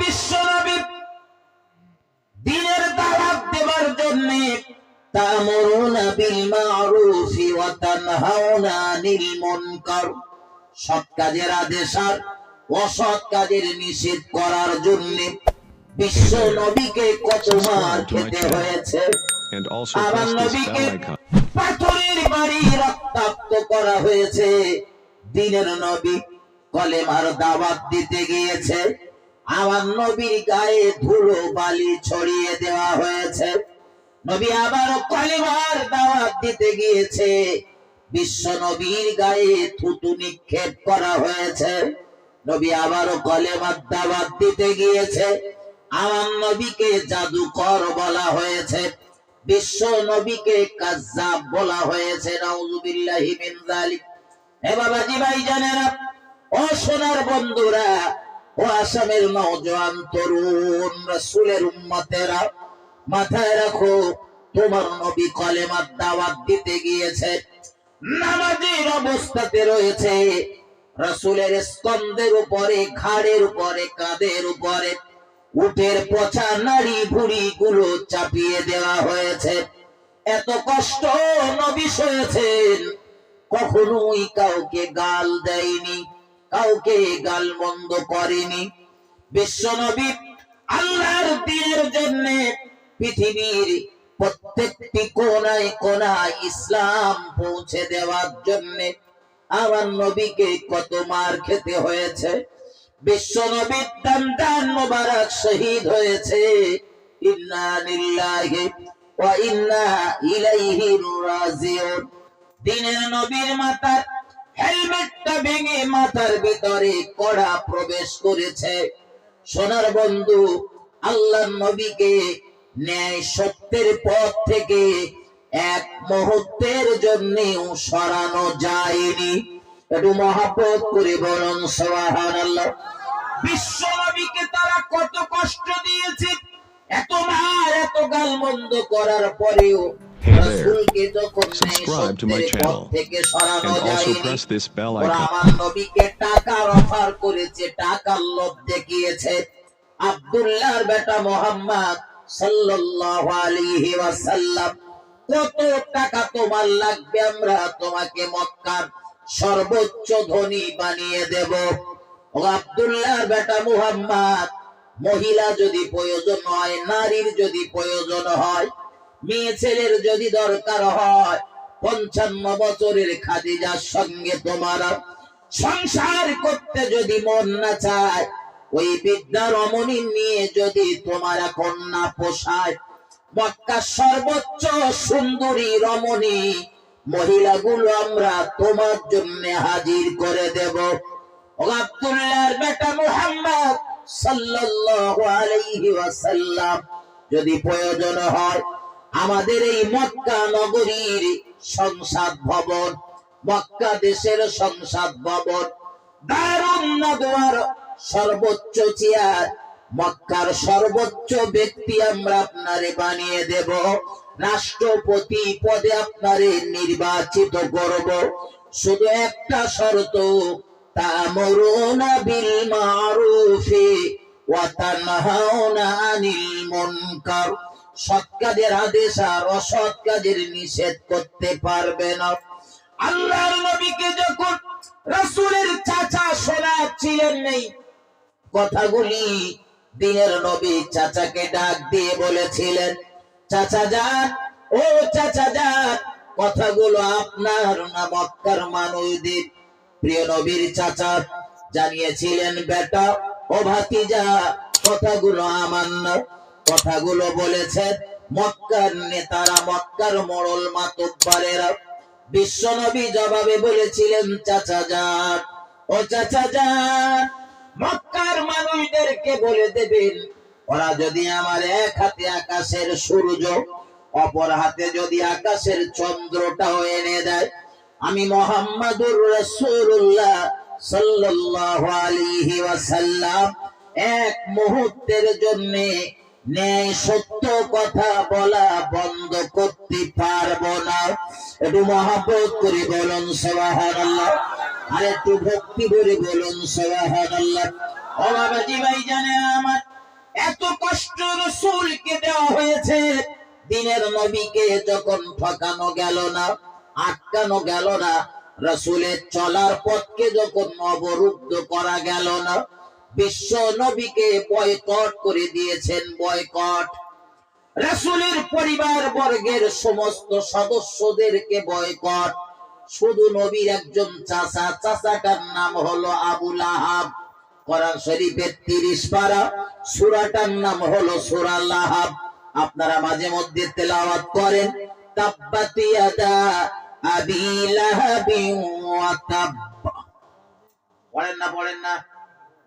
বিশ্বনবী দিনের দাওয়াত দেবার জন্য তা'মুরুনা বিল মা'রুফি ওয়া তানহাউনা আনিল মুনকার। সৎ কাজের আদেশ আর অসৎ কাজের নিষেধ করার জন্য বিশ্ব নবীকে কত মার খেতে হয়েছে। আমার নবীকে পাথরের বাড়ি রক্তাক্ত করা হয়েছে। দিনের নবী কলেমার দাওয়াত দিতে গিয়েছে। আমার নবীর গায়ে ধুলো বালি ছড়িয়ে দেওয়া হয়েছে। নবী আবার কলেমার দাওয়াত দিতে গিয়েছে। বিশ্ব নবীর গায়ে থুতু নিক্ষেপ করা হয়েছে। নবী আবারও কলেমার দাওয়াত দিতে গিয়েছে। আমার নবীকে জাদুকর বলা হয়েছে। বিশ্ব নবীকে কাজ্জাব বলা হয়েছে। নাউজুবিল্লাহি মিন যালিক। হে বাবাজি ভাই জানেরা ও সোনার বন্ধুরা ও আসামের নওজোয়ান তরুণ রাসূলের উম্মতেরা, মাথায় রাখো, তোমার নবী কলেমার দাওয়াত দিতে গিয়েছে। নামাজের অবস্থাতে রয়েছে। স্কন্ধের উপরে, ঘাড়ের উপরে, কাঁধের উপরে উটের পচা নাড়ি ভুড়ি গুলো চাপিয়ে দেওয়া হয়েছে। এত কষ্ট নবী সয়েছেন, কখনোই কাউকে গাল দেয়নি। কাউকে গাল মন্দ করেনি। বিশ্ব নবী আল্লাহর দিনের জন্য পৃথিবীর প্রত্যেকটি কোনায় কোনায় ইসলাম পৌঁছে দেওয়ার জন্য আমার নবীকে কত মার খেতে হয়েছে। বিশ্ব নবীর দান মোবারক শহীদ হয়েছে। ইন্না লিল্লাহি ওয়া ইন্না ইলাইহি রাজিউন। দিনের নবীর মাথার হেলমেটটা ভেঙে মাথার ভিতরে কড়া প্রবেশ করেছে। সোনার বন্ধু আল্লাহ নবীকে ন্যায় সত্যের পথ থেকে এক মুহূর্তের জন্যেও সরানো যায়নি। একটু মহাপত করে বলুন সোহান আল্লাহ বিশ্ব নবীকে তারা কত কষ্ট দিয়েছে, এত মার এত গাল মন্দ করার পরেও Hey there. Subscribe to my channel. And also press this bell icon. আব্দুল্লাহর বেটা মোহাম্মদ সাল্লাল্লাহু আলাইহি ওয়াসাল্লাম কত টাকা তোমার লাগবে আমরা তোমাকে মক্কার সর্বোচ্চ ধনী বানিয়ে দেব ও আব্দুল্লাহর বেটা মুহাম্মদ মহিলা যদি প্রয়োজন হয় নারীর যদি প্রয়োজন হয় মেয়ে ছেলের যদি দরকার হয়, পঞ্চান্ন বছরের খাদিজার সঙ্গে তোমার সংসার করতে যদি মন না চায়, ওই বিদ্যা রমণী নিয়ে যদি তোমার কন্যা পোষায় মক্কা সর্বোচ্চ সুন্দরী রমণী মহিলাগুলো আমরা তোমার জন্য হাজির করে দেব। আব্দুল্লাহর বেটা মুহাম্মদ সাল্লাল্লাহু আলাইহি ওয়াসাল্লাম, যদি প্রয়োজন হয় আমাদের এই মক্কা নগরীর সংসদ ভবন, মক্কা দেশের সংসদ ভবন, দারুণ নদওয়ার সর্বোচ্চ চেয়ার, মক্কার সর্বোচ্চ ব্যক্তি আমরা আপনারে বানিয়ে দেব। রাষ্ট্রপতি পদে আপনারে নির্বাচিত করব। শুধু একটা শর্ত তামরুনা বিল মারুফি, ওয়া তানহাউনা আনিল মুনকার। সৎ কাজের আদেশ আর অসৎ কাজের নিষেধ করতে পারবে না। আল্লাহর নবীকে যখন রাসূলের চাচা শোনাচ্ছিলেন নেই, কথাগুলি দিনের নবী চাচাকে ডাক দিয়ে বলেছিলেন, চাচা যান ও চাচা যান কথাগুলো আপনার না মক্কার মানুষদের। প্রিয় নবীর চাচা জানিয়েছিলেন, বেটা, ও ভাতিজা, কথাগুলো আমার না। কথাগুলো বলেছেন মক্কার নেতারা মক্কার মোড়ল মাতব্বারেরা বিশ্বনবী জবাবে বলেছিলেন, চাচা যান ও চাচা যান মক্কার মানুষদেরকে বলে দেবেন, ওরা যদি আমার এক হাতে আকাশের সূর্য, অপর হাতে যদি আকাশের চন্দ্রটাও এনে দেয়, আমি মোহাম্মদুর রাসূলুল্লাহ সাল্লাল্লাহু আলাইহি ওয়াসাল্লাম এক মুহূর্তের জন্য সত্য কথা বলা বন্ধ করতে পারব না। একটু মহাব্বত করে বলুন, সুবহানাল্লাহ। আর একটু ভক্তি করে বলুন বাবাজি ভাই জানে আমার কষ্ট রসুলকে দেওয়া হয়েছে। দিনের নবীকে যখন ঠকানো গেল না, আটকানো গেল না, রসুলের চলার পথকে যখন অবরুদ্ধ করা গেল না বিশ্ব নবীকে বয়কট করে দিয়েছেন বয়কট রাসূলের পরিবার বর্গের সমস্ত সদস্যদেরকে বয়কট শুধু নবীর একজন চাচা, চাচাটার নাম হলো আবুল আহাব কোরআন শরীফের তিরিশ পারা, সুরাটার নাম হলো সুরা লাহাব। আপনারা মাঝে মধ্যে তেলাওয়াত করেন, তাব্বাত ইয়াদা আবি লাহাবিন ওয়া পড়েন না পড়েন না।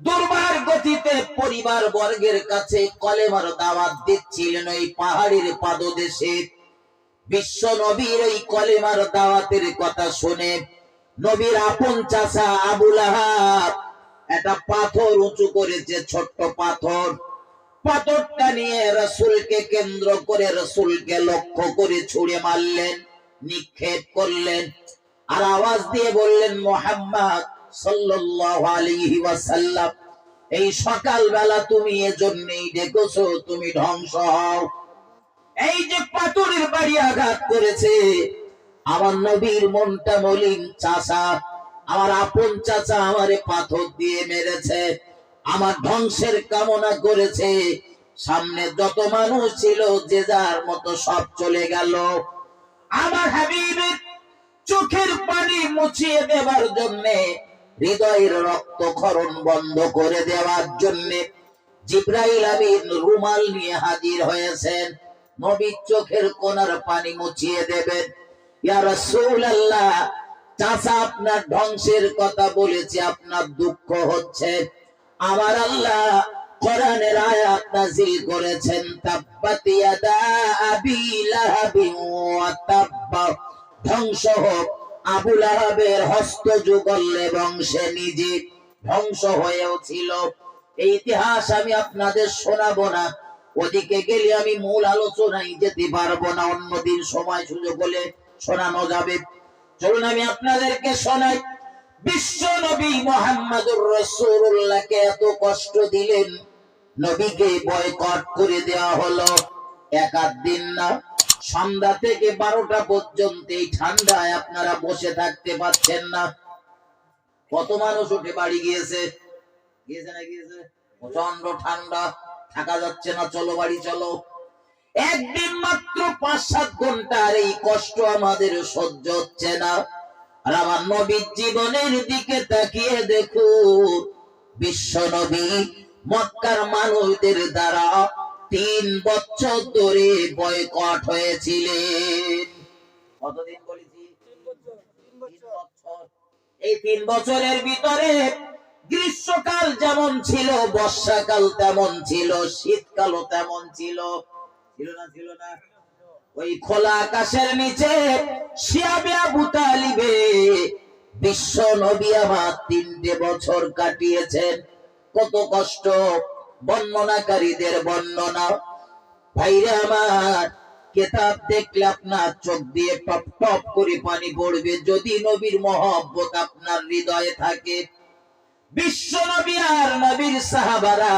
দুর্বার গতিতে পরিবার বর্গের কাছে কলেমার দাওয়াত দিচ্ছিলেন ওই পাহাড়ের পাদদেশে। বিশ্ব নবীর এই কলেমার দাওয়াতের কথা শুনে নবীর আপন চাচা আবুল আহাব, একটা পাথর উঁচু করেছে, ছোট্ট পাথর। পাথরটা নিয়ে রসুলকে কেন্দ্র করে রসুলকে লক্ষ্য করে ছুড়ে মারলেন, নিক্ষেপ করলেন আর আওয়াজ দিয়ে বললেন, মোহাম্মদ সাল্লাল্লাহু আলাইহি ওয়াসাল্লাম, এই তুমি এজন্যই ডেকেছো, তুমি ধ্বংস হও। এই যে পাথরের বাড়ি আঘাত করেছে, আমার নবীর মনটা মলিন আমার আপন চাচা আমারে পাথর দিয়ে মেরেছে, আমার ধ্বংসের কামনা করেছে। সামনে যত মানুষ ছিল, যে যার মতো সব চলে গেল। আমার হাবিবের চোখের পানি মুছিয়ে দেওয়ার জন্যে হৃদয়ের রক্তক্ষরণ বন্ধ করে দেওয়ার জন্যে জিব্রাইল আমিন রুমাল নিয়ে হাজির হয়েছেন। নবীর চোখের কোনার পানি মুছিয়ে দেবেন। ইয়া রাসূলুল্লাহ, চাচা আপনার ধ্বংসের কথা বলেছে, আপনার দুঃখ হচ্ছে। আমার আল্লাহ কোরআনের আয়াত নাযিল করেছেন, তাব্বাত ইয়াদা ওয়া তাব্বা। ধ্বংস হোক আবু লাহাবের হস্ত যুগল এবং সে নিজে ধ্বংস হয়েও ছিল। এই ইতিহাস আমি আপনাদের শোনাবো না। ওদিকে গেলে আমি মূল আলোচনায় যেতে পারব না। অন্যদিন সময় সুযোগ হলে শোনানো যাবে। চলুন আমি আপনাদেরকে শোনাই। বিশ্ব নবী মোহাম্মদুর রসুল্লাহকে এত কষ্ট দিলেন, নবীকে বয়কট করে দেওয়া হলো। এক দিন না সন্ধ্যা থেকে বারোটা পর্যন্ত এই ঠান্ডায় আপনারা বসে থাকতে পারছেন না। কত মানুষ উঠে বাড়ি গিয়েছে? গিয়েছে না গিয়েছে? প্রচণ্ড ঠান্ডা, থাকা যাচ্ছে না, চলো বাড়ি, চলো। একদিন মাত্র পাঁচ সাত ঘণ্টার এই কষ্ট আমাদের সহ্য হচ্ছে না। আর আমার নবীর জীবনের দিকে তাকিয়ে দেখুন, বিশ্ব নবী, মক্কার মানুষদের দ্বারা তিন বছর ধরে বয়কট হয়েছিলেন কতদিন বলেছি এই তিন বছরের ভিতরে গ্রীষ্মকাল যেমন ছিল, বর্ষাকাল তেমন ছিল, শীতকালও তেমন ছিল। ছিল না ছিল না। ওই খোলা আকাশের নিচে শিয়াবে আবু তালিবে বিশ্ব নবী আমার তিনটে বছর কাটিয়েছেন। কত কষ্ট বর্ণনাকারীদের বর্ণনা। ভাইরা আমার, কেতাব দেখলে আপনার চোখ দিয়ে টপ টপ করে পানি পড়বে। যদি নবীর মহব্বত আপনার হৃদয়ে থাকে, বিশ্ব নবী আর নবীর সাহাবারা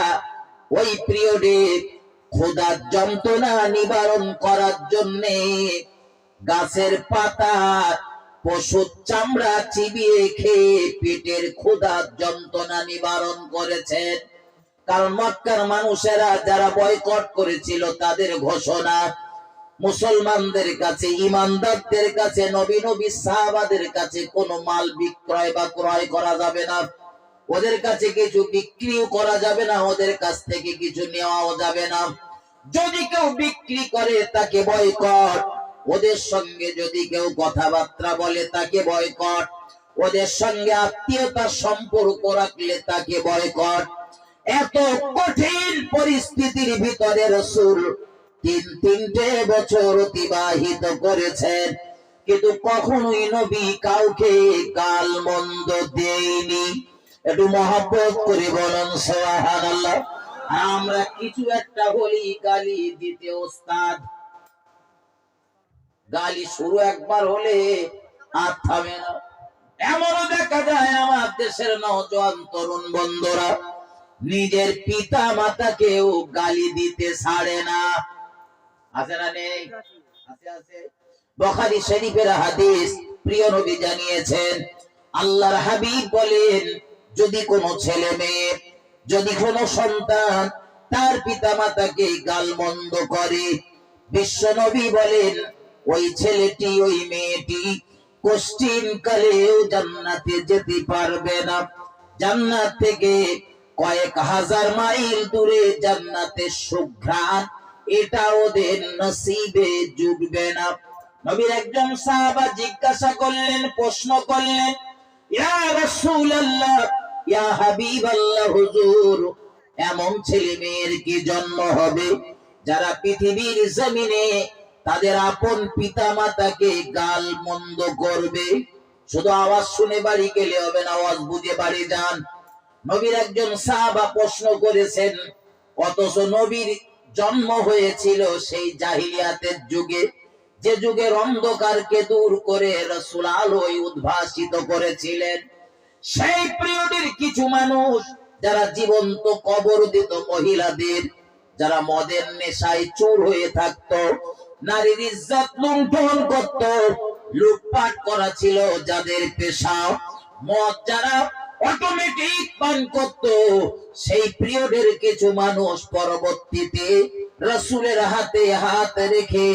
ওই পিরিয়ডে খোদার যন্ত্রণা নিবারণ করার জন্য গাছের পাতা, পশুর চামড়া চিবিয়ে খেয়ে পেটের ক্ষুধার যন্ত্রণা নিবারণ করেছেন। কারণ মক্কার মানুষেরা যারা বয়কট করেছিল তাদের ঘোষণা মুসলমানদের কাছে, ইমানদারদের কাছে, নবী নবী সাহাবাদের কাছে কোনো মাল বিক্রয় বা ক্রয় করা যাবে না। ওদের কাছে কিছু বিক্রিও করা যাবে না, ওদের কাছ থেকে কিছু নেওয়াও যাবে না। যদি কেউ বিক্রি করে তাকে বয়কট, ওদের সঙ্গে যদি কেউ কথাবার্তা বলে তাকে বয়কট, ওদের সঙ্গে আত্মীয়তার সম্পর্ক রাখলে তাকে বয়কট। এত কঠিন পরিস্থিতির ভিতরে রসুল তিন তিনটে বছর অতিবাহিত করেছেন, কিন্তু কখনোই নবী কাউকে কাল মন্দ দেয়নি। একটু মহাব্বত করে বলেন আমরা কিছু একটা হলি গালি দিতে ওস্তাদ। গালি শুরু একবার হলে আর থামে না। এমনও দেখা যায় আমার দেশের নজওয়ান তরুণ বন্ধুরা নিজের পিতা মাতাকেও গালি দিতে ছাড়ে না। আছে না নেই? আছে আছে। বখারি শরীফের হাদিস প্রিয় নবী জানিয়েছেন, আল্লাহর হাবিব বলেন, যদি কোনো ছেলে মেয়ে, যদি কোনো সন্তান তার পিতা মাতাকে গালমন্দ করে, বিশ্ব নবী বলেন, ওই ছেলেটি, ওই মেয়েটি কষ্টিন কালেও জান্নাতে যেতে পারবে না। জান্নাত থেকে কয়েক হাজার মাইল দূরে জান্নাতের সুঘ্রাণ, এটা ওদের নসিবে জুটবে না। নবীর একজন সাহাবা জিজ্ঞাসা করলেন, প্রশ্ন করলেন, ইয়া ইয়া হুজুর, এমন ছেলে মেয়ের কি জন্ম হবে? যারা পৃথিবীর জমিনে তাদের আপন পিতা গাল মন্দ করবে? শুধু আওয়াজ শুনে বাড়ি গেলে হবে না, আওয়াজ বুঝে বাড়ি যান। নবীর একজন সাহাবা প্রশ্ন করেছেন, অথচ নবীর জন্ম হয়েছিল সেই জাহিলিয়াতের যুগে। যে যুগের অন্ধকারকে দূর করে রসুল আলোয় উদ্ভাসিত করেছিলেন। সেই পিরিয়ডের কিছু মানুষ যারা জীবন্ত কবর দিত মহিলাদের, যারা মদের নেশায় চোর হয়ে থাকতো, নারীর ইজ্জত লুণ্ঠন করত, লুটপাট করা ছিল যাদের পেশা। মদ যারা অটোমেটিক পান করত। সেই পিরিয়ডের কিছু মানুষ পরবর্তীতে রসুলের হাতে হাত রেখে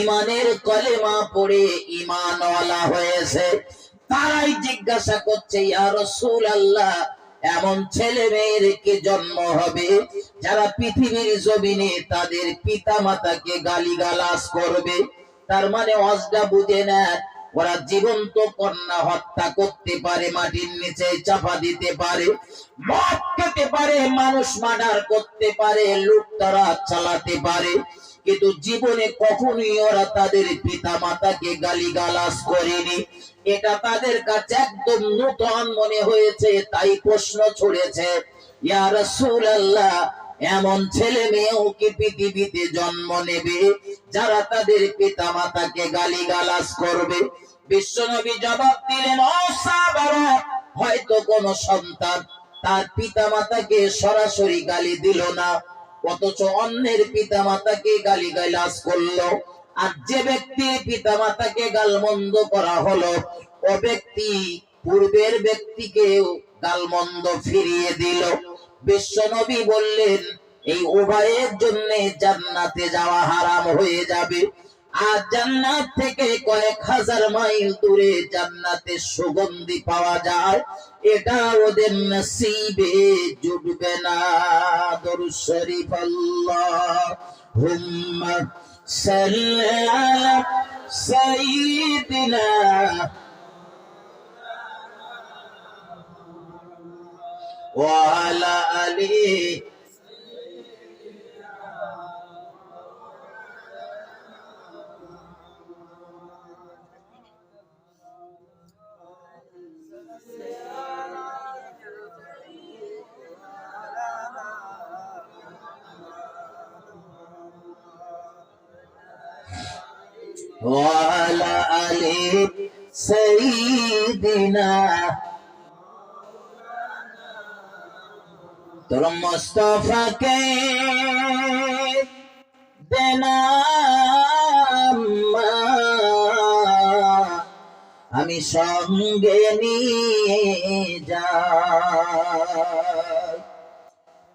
ইমানের কলেমা পড়ে ইমানওয়ালা হয়েছে। তারাই জিজ্ঞাসা করছে, ইয়া রসুল আল্লাহ এমন ছেলে মেয়ের কি জন্ম হবে যারা পৃথিবীর জমিনে তাদের পিতা মাতাকে গালিগালাজ করবে? তার মানে অজটা বুঝে নেন ওরা জীবন্ত কন্যা হত্যা করতে পারে, মাটির নিচে চাপা দিতে পারে, মদ খেতে পারে, মানুষ মার্ডার করতে পারে, লুটতারা চালাতে পারে। কিন্তু জীবনে কখনোই ওরা তাদের পিতা মাতাকে গালিগালাজ করেনি। এটা তাদের কাছে একদম নূতন মনে হয়েছে, তাই প্রশ্ন ছড়েছে, ইয়া রাসূলুল্লাহ এমন ছেলে মেয়েও কি পৃথিবীতে জন্ম নেবে, যারা তাদের পিতা মাতাকে গালিগালাজ করবে? বিশ্বনবী জবাব দিলেন হয়তো কোন সন্তান তার পিতা মাতাকে সরাসরি গালি দিল না, অথচ অন্যের পিতা মাতাকে গালি গালাজ করল। আর যে ব্যক্তি পিতা মাতাকে গালমন্দ করা হলো, ও ব্যক্তি পূর্বের ব্যক্তিকেও গালমন্দ ফিরিয়ে দিল। বিশ্ব নবী বললেন, এই উভয়ের জন্য জান্নাতে যাওয়া হারাম হয়ে যাবে। আর জান্নাত থেকে কয়েক হাজার মাইল দূরে জান্নাতের সুগন্ধি পাওয়া যায়। এটা ওদের নসিবে জুটবে না। দরুদ শরীফ, আল্লাহ। হুম্মা সাইয়্যিদিনা وعلى آله وعلى آله سيدنا মোস্তফাকে আমি সঙ্গে নিয়ে যাই।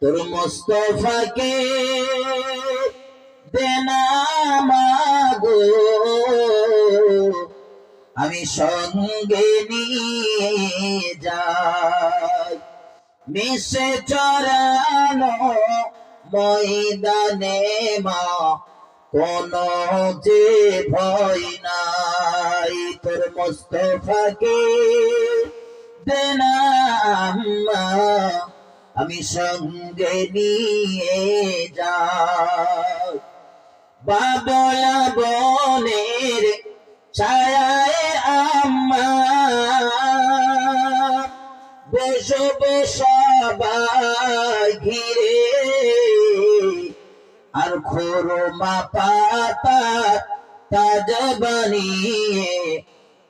তোর মোস্তফাকে দেনাম গো আমি সঙ্গে নিয়ে যাই। মিশে চরানো ময়দানে মা, কোন যে ভয় নাই। তোর মোস্তফাকে দেনা আম্মা আমি সঙ্গে নিয়ে যাই। বাবলা বনের ছায়ায় আম্মা, বসো সবাই ঘিরে। আর খোরমা পাতা তাজা বানিয়ে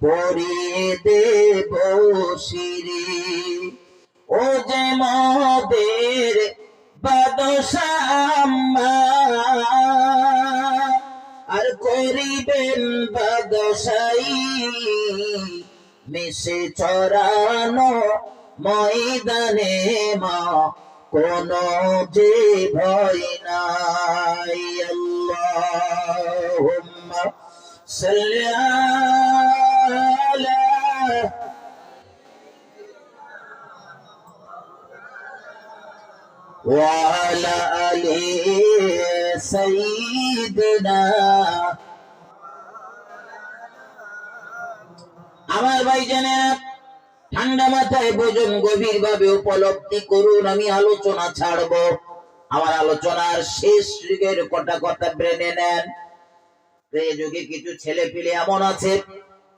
পরিয়ে দেব শিরে। ও যে মদের বাদশাম্মা, আর করিবেন বাদশাই মিশে চড়ানো ময়দানে মা কোন যে ভয় নাই আল্লাহুম্মা সাল্লি আলা وعلى آل سيدنا আমার ভাই জানে ঠান্ডা মাথায় বোঝুন গভীর ভাবে উপলব্ধি করুন, আমি আলোচনা ছাড়ব। আমার আলোচনার শেষ যুগের কটা কথা ব্রেনে নেন। যুগে কিছু ছেলে পিলে এমন আছে,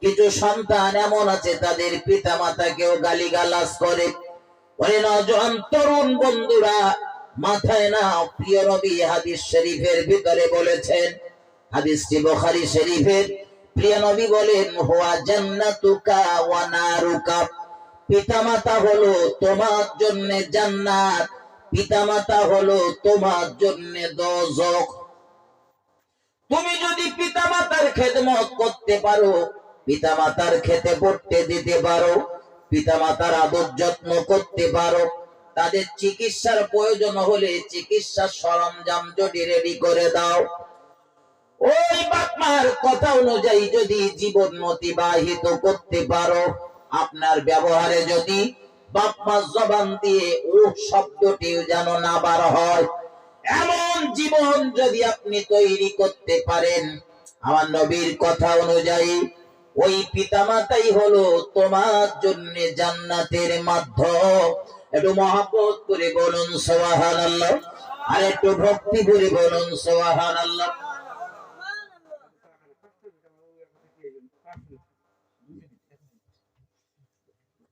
কিছু সন্তান এমন আছে, তাদের পিতা মাতাকেও গালি গালাস করে তরুণ বন্ধুরা, মাথায় না, প্রিয় হাদিস শরীফের ভিতরে বলেছেন, হাদিসটি বুখারী শরীফের, প্রিয় নবী বলেন, হুয়া জান্নাতুকা পিতামাতা হলো তোমার জন্য জান্নাত, পিতামাতা হলো তোমার জন্য দোজখ তুমি যদি পিতামাতার খেদমত করতে পারো, পিতামাতার খেতে পড়তে দিতে পারো, পিতামাতার আদর যত্ন করতে পারো, তাদের চিকিৎসার প্রয়োজন হলে চিকিৎসার সরঞ্জাম যদি রেডি করে দাও। ওই বাপমার কথা অনুযায়ী যদি জীবন অতিবাহিত করতে পারো আপনার ব্যবহারে যদি বাপমার জবান দিয়ে ও শব্দটি যেন না বার হয়, এমন জীবন যদি আপনি তৈরি করতে পারেন, আমার নবীর কথা অনুযায়ী ওই পিতামাতাই হলো তোমার জন্য জান্নাতের মাধ্যম। একটু মহাব্বত করে বলুন সোহান আল্লাহ আর একটু ভক্তি করে বলুন সোহান আল্লাহ